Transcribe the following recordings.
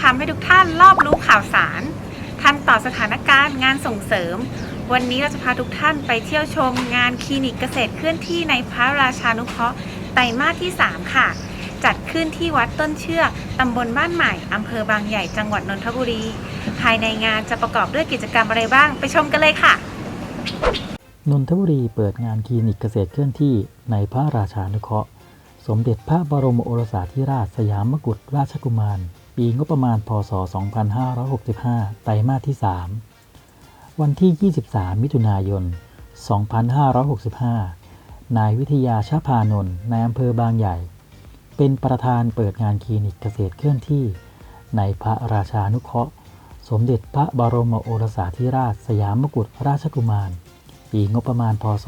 ทำให้ทุกท่านรอบรู้ข่าวสาร ทันต่อสถานการณ์งานส่งเสริม วันนี้เราจะพาทุกท่านไปเที่ยวชมงานคลินิกเกษตรเคลื่อนที่ในพระราชานุเคราะห์ไตรมาสที่ 3 ค่ะ จัดขึ้นที่วัดต้นเชือกตำบลบ้านใหม่อำเภอบางใหญ่จังหวัดนนทบุรี ภายในงานจะประกอบด้วยกิจกรรมอะไรบ้าง ไปชมกันเลยค่ะนนทบุรีเปิดงานคลินิกเกษตรเคลื่อนที่ในพระราชานุเคราะห์ สมเด็จพระบรมโอรสาธิราชสยามกุฎราชกุมาร ปีงบประมาณ พศ 2565 ไตรมาสที่ 3 วันที่ 23 มิถุนายน 2565 นายวิทยาชาพานนท์นายอำเภอบางใหญ่ เป็นประธานเปิดงานคลินิกเกษตรเคลื่อนที่ ในพระราชานุเคราะห์ สมเด็จพระบรมโอรสาธิราชสยามกุฎราชกุมาร ปีงบประมาณ พศ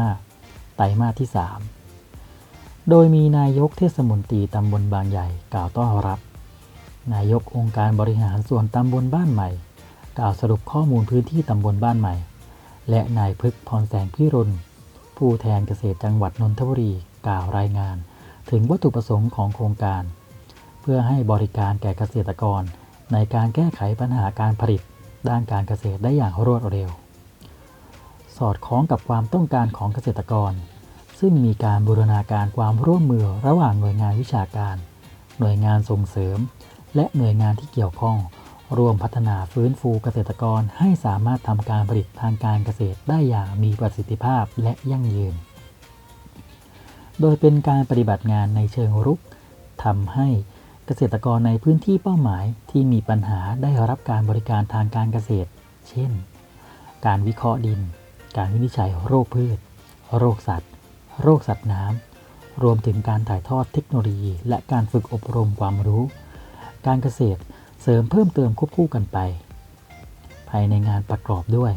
2565 ไตรมาสที่ 3 โดยมีนายกเทศมนตรีตำบลบางใหญ่กล่าวต้อนรับ นายกองค์การบริหารส่วนตำบลบ้านใหม่ กล่าวสรุปข้อมูลพื้นที่ตำบลบ้านใหม่ และนายพึกษ์พรแสงพิรุณผู้แทนเกษตรจังหวัดนนทบุรีกล่าวรายงาน ถึงวัตถุประสงค์ของโครงการ เพื่อให้บริการแก่เกษตรกร ในการแก้ไขปัญหาการผลิต ด้านการเกษตรได้อย่างรวดเร็ว สอดคล้องกับความต้องการของเกษตรกร ซึ่งมีการบูรณาการความร่วมมือระหว่างหน่วยงานวิชาการ หน่วยงานส่งเสริม และหน่วยงานที่เกี่ยวข้องร่วมพัฒนาฟื้นฟูเกษตรกรให้สามารถทำการผลิตทางการเกษตรได้อย่างมีประสิทธิภาพและยั่งยืน โดยเป็นการปฏิบัติงานในเชิงรุกทำให้เกษตรกรในพื้นที่เป้าหมายที่มีปัญหาได้รับการบริการทางการเกษตร เช่น การวิเคราะห์ดิน การวินิจฉัยโรคพืช โรคสัตว์ โรคสัตว์น้ำ รวมถึงการถ่ายทอดเทคโนโลยี และการฝึกอบรมความรู้ การเกษตรเสริมเพิ่มเติมควบคู่กันไป ภายในงานประกอบด้วย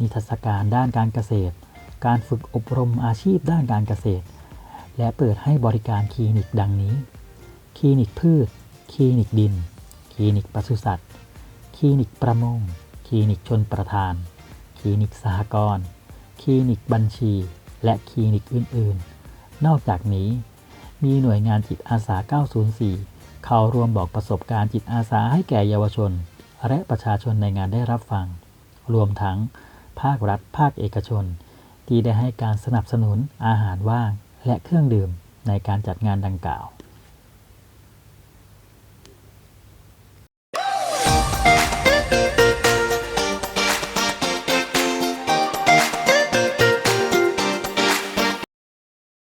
นิทรรศการด้านการเกษตร การฝึกอบรมอาชีพด้านการเกษตร และเปิดให้บริการคลินิกดังนี้ คลินิกพืช คลินิกดิน คลินิกปศุสัตว์ คลินิกประมง คลินิกชนประทาน คลินิกสหกรณ์ คลินิกบัญชี และคลินิกอื่นๆ นอกจากนี้ มีหน่วยงานจิตอาสา 904 เข้าร่วมบอกประสบการณ์จิตอาสาให้แก่เยาวชน และประชาชนในงานได้รับฟัง รวมทั้ง ภาครัฐ ภาคเอกชน ที่ได้ให้การสนับสนุนอาหารว่าง และเครื่องดื่มในการจัดงานดังกล่าว